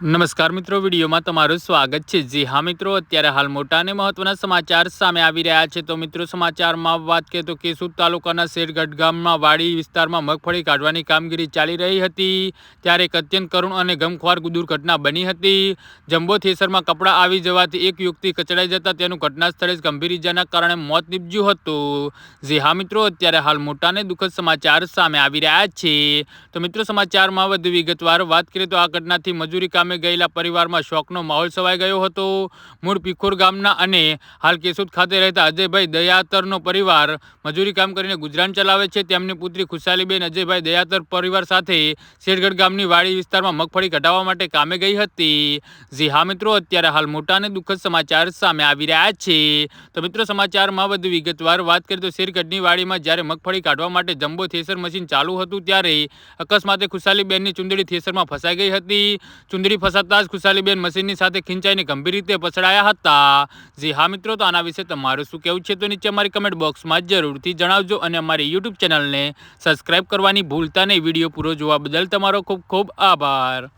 નમસ્કાર મિત્રો, વિડીયોમાં તમારું સ્વાગત છે. જી હા મિત્રો, અત્યારે હાલ મોટા અને મહત્વના સમાચાર સામે આવી રહ્યા છે. તો મિત્રો, સમાચારમાં વાત કરીએ તો કેસુદ તાલુકાના શેરગઢ ગામમાં વાડી વિસ્તારમાં મગફળી કાઢવાની કામગીરી ચાલી રહી હતી, ત્યારે એક અત્યંત કરુણ અને ગમખ્વાર દુર્ઘટના બની હતી. જમ્બો થેસરમાં કપડાં આવી જવાથી એક યુક્તિ કચડાઈ જતા તેનું ઘટના સ્થળે ગંભીર ઇજાના કારણે મોત નીપજ્યું હતું. જી હા મિત્રો, અત્યારે હાલ મોટા અને દુઃખદ સમાચાર સામે આવી રહ્યા છે. તો મિત્રો, સમાચારમાં વધુ વિગતવાર વાત કરીએ તો આ ઘટનાથી મજૂરી કામ ગામે ગયેલા પરિવારમાં શોકનો માહોલ છવાઈ ગયો હતો. મૂળ પીખોર ગામના અને હાલ કેશોદ ખાતે રહેતા અજયભાઈ દયાતરનો પરિવાર મજૂરી કામ કરીને ગુજરાન ચલાવે છે. તેમની પુત્રી ખુશાલીબેન અજયભાઈ દયાતર પરિવાર સાથે શેરગઢ ગામની વાડી વિસ્તારમાં મગફળી ઘટાડવા માટે કામે ગઈ હતી. જી હા મિત્રો, અત્યારે હાલ મોટા અને દુઃખદ સમાચાર સામે આવી રહ્યા છે. તો મિત્રો, સમાચારમાં વધુ વિગતવાર વાત કરીએ તો શેરગઢની વાડીમાં જ્યારે મગફળી કાઢવા માટે જમ્બો થેસર મશીન ચાલુ હતું ત્યારે અકસ્માતે ખુશાલીબેનની ચુંદડી થેસરમાં ફસાઈ ગઈ હતી. ચુંદડી ફસાતા જ ખુશાલીબેન મશીનની સાથે ખીંચાઈને ગંભીર રીતે પછડાયા હતા. જી હા મિત્રો, તો આના વિશે તમારું શું કહેવું છે? તો નીચે અમારી કમેન્ટ બોક્સમાં જરૂરથી જણાવજો અને અમારી યુટ્યુબ ચેનલને સબસ્ક્રાઈબ કરવાની ભૂલતા નહીં. વીડિયો પૂરો જોવા બદલ તમારો ખૂબ ખૂબ આભાર.